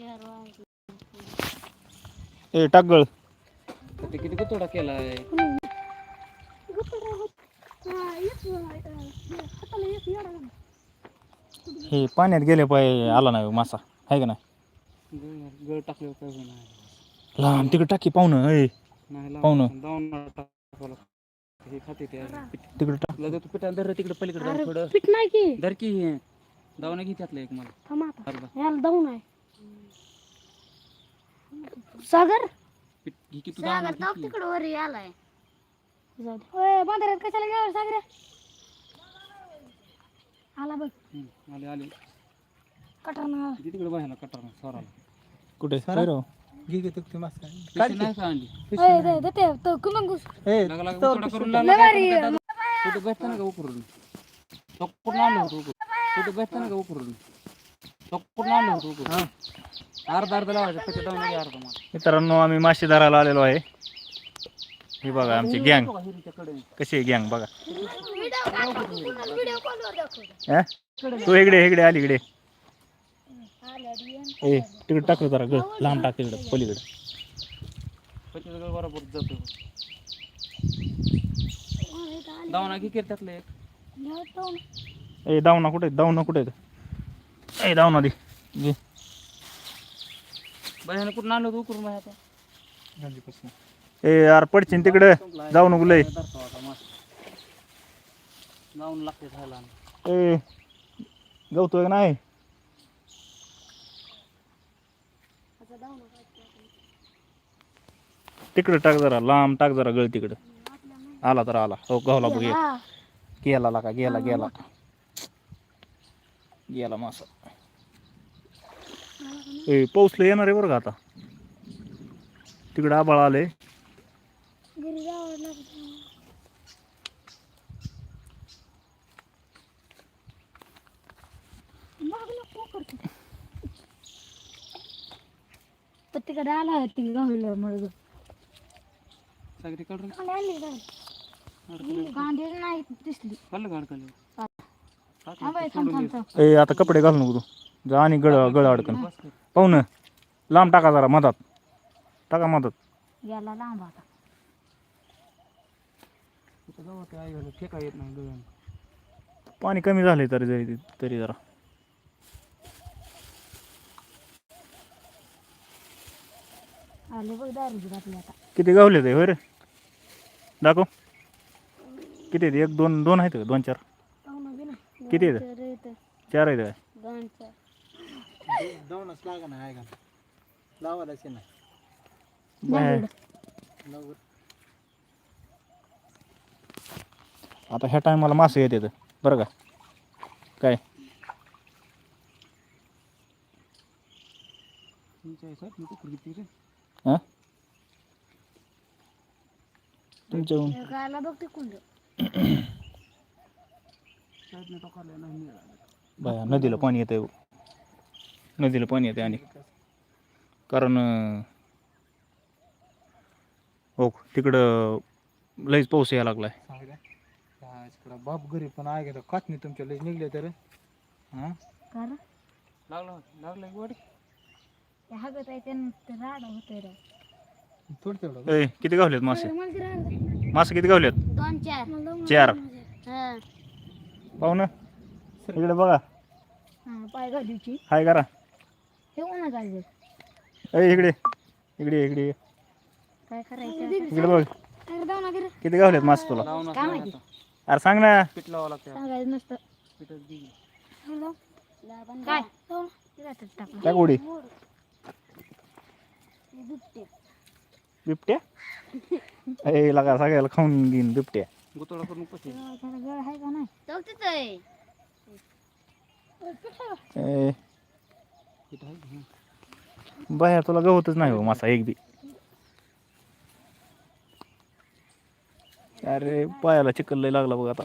चार वाजले. ए टाकगळ ते किती गुतोडा केलाय? हे पाण्यात गेले पाय आला नाही मासा. आहे का नाही? गळ- काय होणार? लहान तिकडे टाकी पाहुणं ए. लाव. पाहुणं. जाऊन. हे खाते ते. तिकडे टाक. तुला देतो पिठाला धर तिकडे पलीकडे जाऊन थोडं. पीठ नाही की. धर की हे. जाऊन घे त्यातलं एक मला. याला आहे. सागर? सागर तो. तिकडे वर आलाय. जाऊ दे. ओय बांधऱ्यात कशाला गेला सागर? आला बघ. हम्म, आले आले. तिकडे बाहेर कटार सोराला कुठे? सर घे घेतो ते मास्क पिशवी नाही का. आणली? ओय दे दे ते तो कुमंगूस ए लागा लागा गुतोडा करून लागला काय कुठं का उकरून? तो कुठं होतं उकरून? कुठं भेटतं ना का उकरून? तो कुठं आणलं होतं उकरून? अर्धा अर्धा लावायचं पिठं जाऊन घे अर्धा मला मित्रांनो आम्ही मासे धरायला आलेलो आहे. हे बघा आमची गँग. कशी आहे गँग बघा. हा? तू इकडे इकडे आली इकडे. ए तिकडे टाक जरा ग लांब टाक तिकडे पलीकडे. बरोबर जातो. दावना की त्यातलं एक. ए दावना कुठे दावना कुठे ए दावना दे घे बाहेर कुठून आणलं होतं उकरून बाहेर? आता ए यार पडशीन तिकडे. जाऊ नको लय जाऊन लागते खायला. ए गवतोय का नाही? तिकडे टाक जरा लांब टाक जरा गळ तिकडे. आला तर आला. हो गावला बघ. गेला. गेला गेला. गेला मासा. ए पाऊसला येणार आहे बरं का आता? तिकडे आबाळ आले तिकडे आला आहे ती गावलं मग सगळी नाही. दिसली. ए आता कपडे घाल नको तू जा आणि गळ गळ अडकन पाहून लांब टाका जरा मधात. टाका मधात. याला लांब आता. फेका येत नाही पाणी कमी झालंय तरी जरी तरी जरा. आले बघ दारू घातली आता. किती गावले ते होय रे? दाखव. किती आहेत? एक दोन दोन आहेत का? दोन चार? पाहुणं बी नाही किती इथं चार आहेत. काय दोनचं. जाऊनच लागा ना आहे का लावायलाच. लवकर आता ह्या टायमाला मासे येतात बरं का? काय? हां? बघ ते कुंड बाया नदीला पाणी येतं नदीला पाणी येते आणि. कारण हो तिकडं लईच पाऊस यायला लागलाय. सांगितलं हा, बाप घरी पण आहे का कातणी तुमच्या लई निघले तर. हा? लागलं लागलं हगत आहे त्यानं राड होतंय थोडं तेवढं ए किती गावलेत मासे? मासे किती गावलेत? दोन चार. चार. हा. पाहू ना. इकडे बघा. हा पाय घालूची हाय करा. ए इकडे. इकडे इकडे. ये. काय करायचं इकडे बघ. आता? जाऊ ना घरी. किती गावलेत मासे तुला? लावून काय माहिती? अरे सांग ना. पीठ लागतं सांगायचं नसतं. काय? जाऊ ना. ते जातात टाकून. काय गोडी. बिबट्या. ए लगा सगळ्याला खाऊन घेईन बिबट्या. गुतोडा करून पशी त्याला गळ आहे का नाही? ए पीठ आहे. बाहेर तुला गवतच नाही हो मासा एक बी. अरे पायाला चिकल लय लागला बघ आता.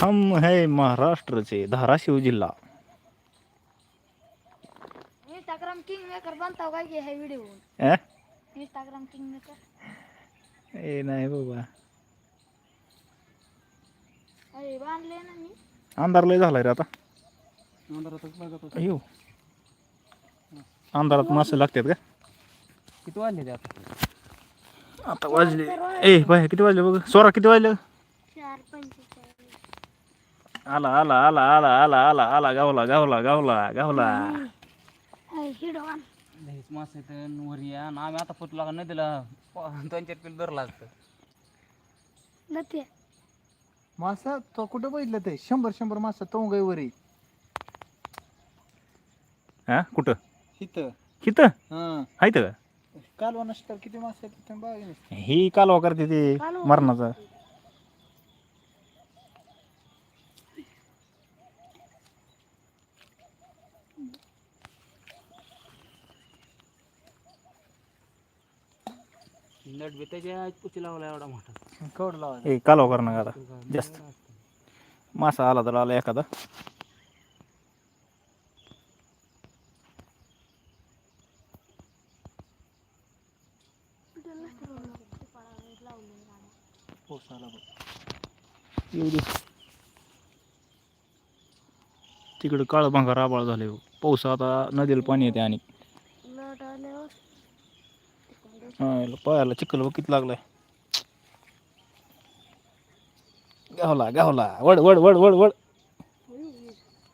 हम है महाराष्ट्रचे धाराशिव जिल्हा. इंस्टाग्राम किंग मेकर काय की हे व्हिडिओ अ? इंस्टाग्राम किंग मेकर ए नाही बाबा. अरे बांधले ना मी. अंधार लय झालाय रे आता. अयो अंधारात मासे लागतात का किती वाजले ते आता? आता वाजले. ए बाय किती वाजले बघ? सोरा किती वाजले? आला आला आला आला आला आला आला गावला गावला गावला गावला. मासे तर वरी या. आणि आम्ही आता फुटला का नदीला प- दोन चार किलो धरला असतं. नते मासा तो कुठं बघितलं ते? शंभर शंभर मासा तो वर हा? कुठं? इथं. कितं हा. का? कालवा नसतात किती मासे आहेत तुम्ही बघा ना. ही कालवा करते ते. मरणाचा. नट बी त्याच्या पुची लावला एवढा मोठा. कवड लावायचं? ए कालवा करणं का आता? जास्त. मासा आला तर आला एखादा. पाऊस आला बघ. येऊ दे. तिकडं काळं भांगार आबाळ झाले पाऊस आता नदीला पाणी येते आणि लट आल्यावर हा, याला पायाला चिखल बघ किती लागलाय. गावला गावला. वड वड वड वड वड.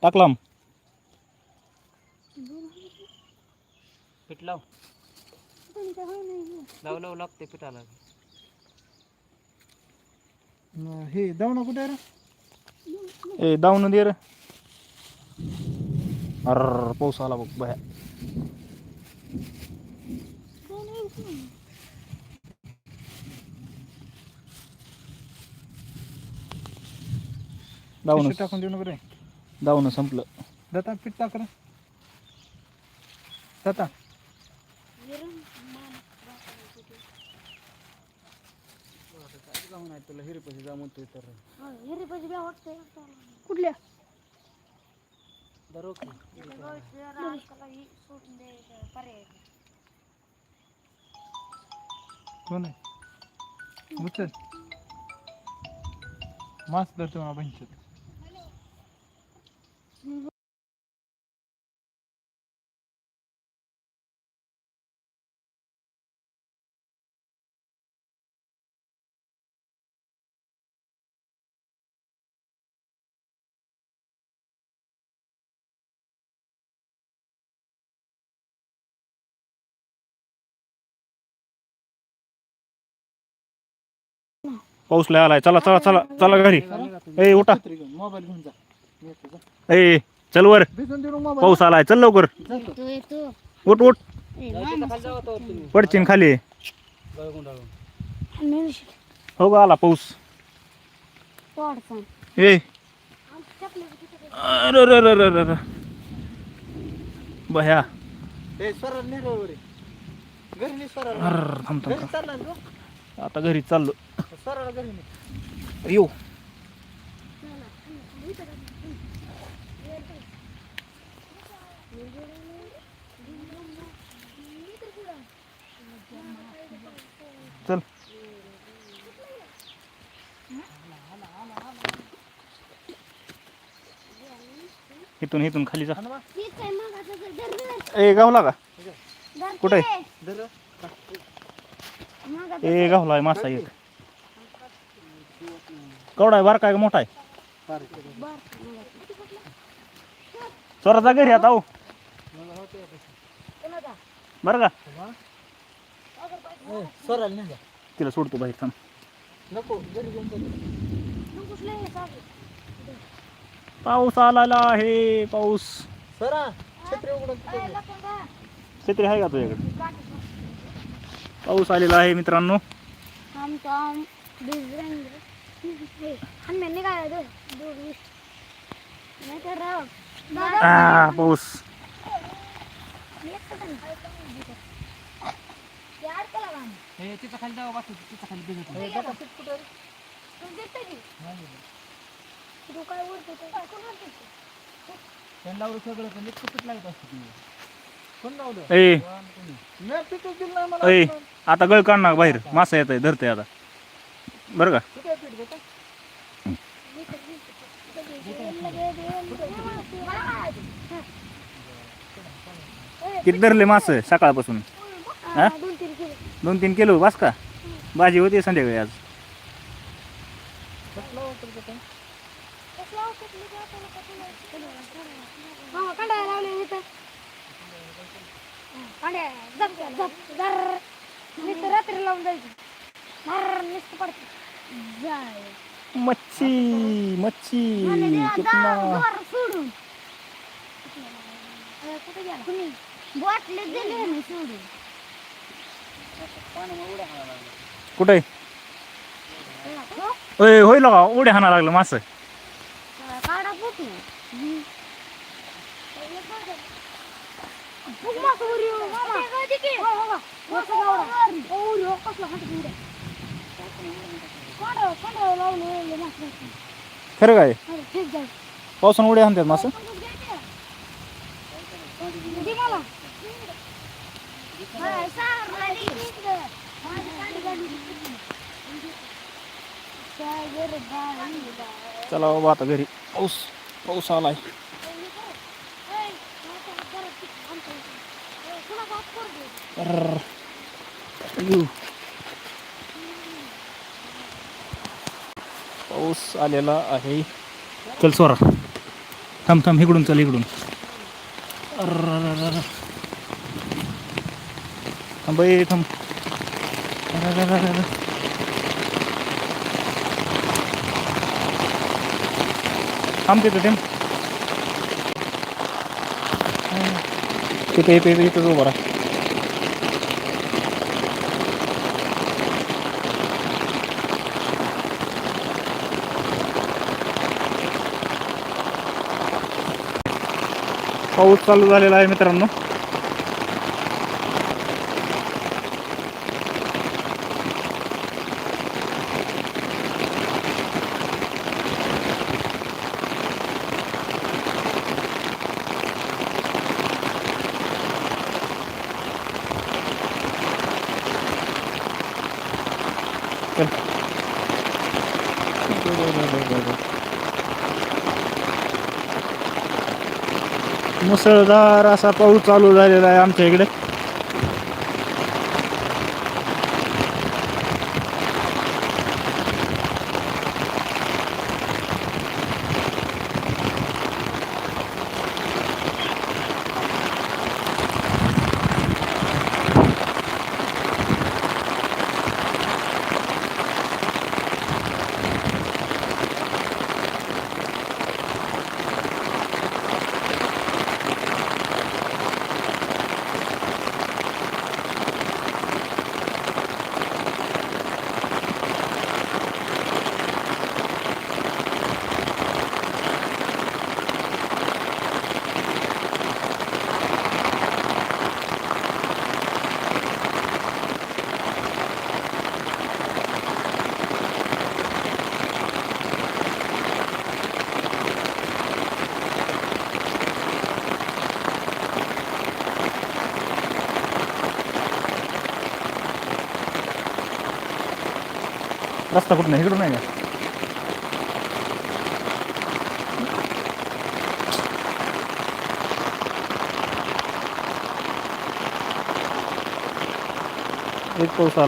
टाकला पीठ लाव लाव लाव लागते पिठाला. हे दावणं कुठे आहे रे? ए दावून दे रे. अर पाऊस आला बघ बाया. पिशवी टाकून देऊ नको रे. दावून संपलं. दाता पीठ टाक रे. दाता. जाऊन आहे तुला हिरपशी जा म्हणतोय तर कुठल्या? दरो कोण आहे? उचल. धरतो ना बंचत पाऊस लय आलाय. चला चला चला चला घरी. ए उठा. मोबाईल घेऊन जा. ए चल वर. पाऊस आलाय. चल लवकर. येतो येतो उठ उठ. ए, खाली. पडचिन खाली हो ग आला पाऊस. वाढसान ए. अरे रे रे रे रे रे. बह्या. अर थांब थांब थांब. आता घरी चाललो. सर घरी येऊ चल. इथून इथून खाली जा. ए गावला का? कुठे? ए गावला आहे मासा एक. कवडा आहे? बारका काय मोठा आहे? पार बर आता. घरी आता हो. बरं का? स्वराला नाही जा तिला सोडतो बाहेर थांब. नको घरी घेऊन हे? पाऊस आलेला आहे पाऊस. छत्री उघडून आहे का तुझ्याकडे. पाऊस आलेला आहे मित्रांनो. हे दे आ, पाऊस मी एकटा जाईन. ते अडकला का? हे तिथं खाली जावं तिथं खाली? त्यांना लावलं सगळं पण एक लागत असतं कोण लावलं ए मी दिलं नाही मला आता गळ काढ ना बाहेर मासा येत आहे धरते आता बरं का पीठ देतो मी तर दिसतो. लगे- लगे- लगे- मला काय माहिती? किती धरले मास सकाळपासून? हा? दोन तीन किलो बस का? भाजी होती संध्याकाळी आज. रात्री लावून जायचं मच्छी मच्छी. कितना? कुठे गेला कुणी बॉटले दिले मी सोडून कुठे? ओय होईल का उड्या हाणा लागलं मास काढा फुट फुक मास उरी हो, मामा. हो, हो, हो. मास गावडा. ओ, उरी हो, कसला हात उड्या. काढा, काढा लावलं, लावलं मास मास. खरं काय अरे, ठीक जाईल. पावसानं उड्या हाणतात मास दे मला. हा, सारला दे. माझी कांडी काढली. सागर बाई बाई. चला बाबा आता घरी. पाऊस पाऊस आलाय. पाऊस आलेला आहे. चल सोरा. थांब थांब इकडून चल इकडून. अर्ररररर. थांब ए, थांब अर्ररररर. तिथं थांब तिथे इथे इथंच उभा राहा पाऊस चालू झालेला आहे मित्रांनो मुसळधार असा पाऊस चालू झालेला आहे आमच्या इकडे. रस्ता कुठं नाही इकडून नाही का? एक पाऊस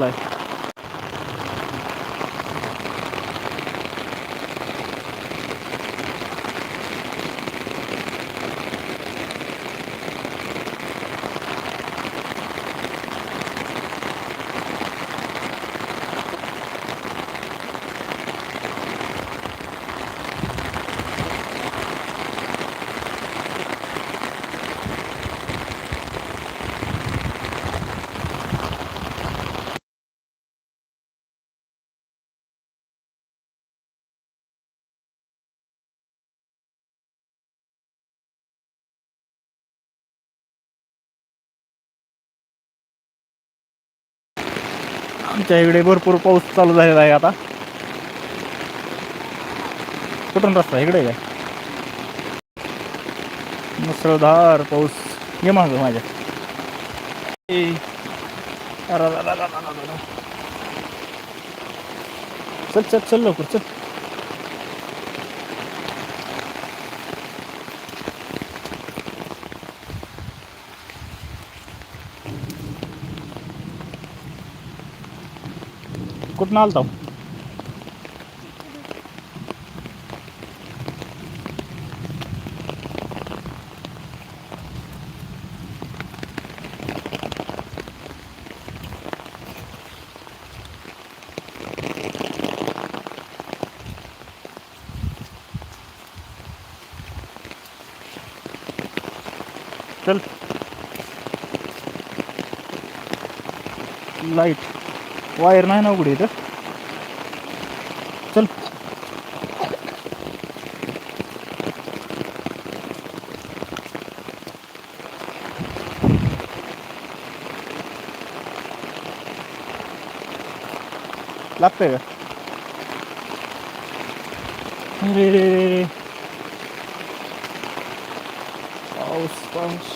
आमच्या इकडे भरपूर पाऊस चालू झालेला आहे आता. कुठून रस्ता? इकडे काय मुसळधार पाऊस. ये माग माझ्या. चल चल चल लवकर चल. कुठं आलता चल लाइट वायर नाही ना उघडी इथं? चल. लागतंय का? अरे. रे रे रे पाऊस पाऊस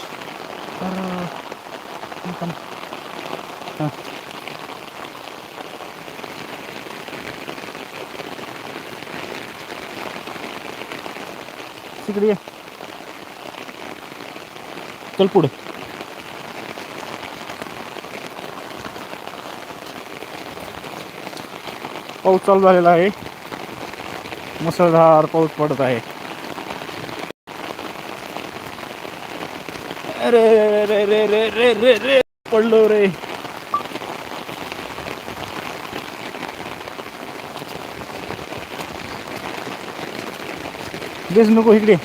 हां. तिकडे ये. चल पुढे. पाऊस चालू झालेला आहे. मुसळधार पाऊस पडत आहे. अरे रे रे रे रे रे रे पडलो रे. बेस नको इकडे.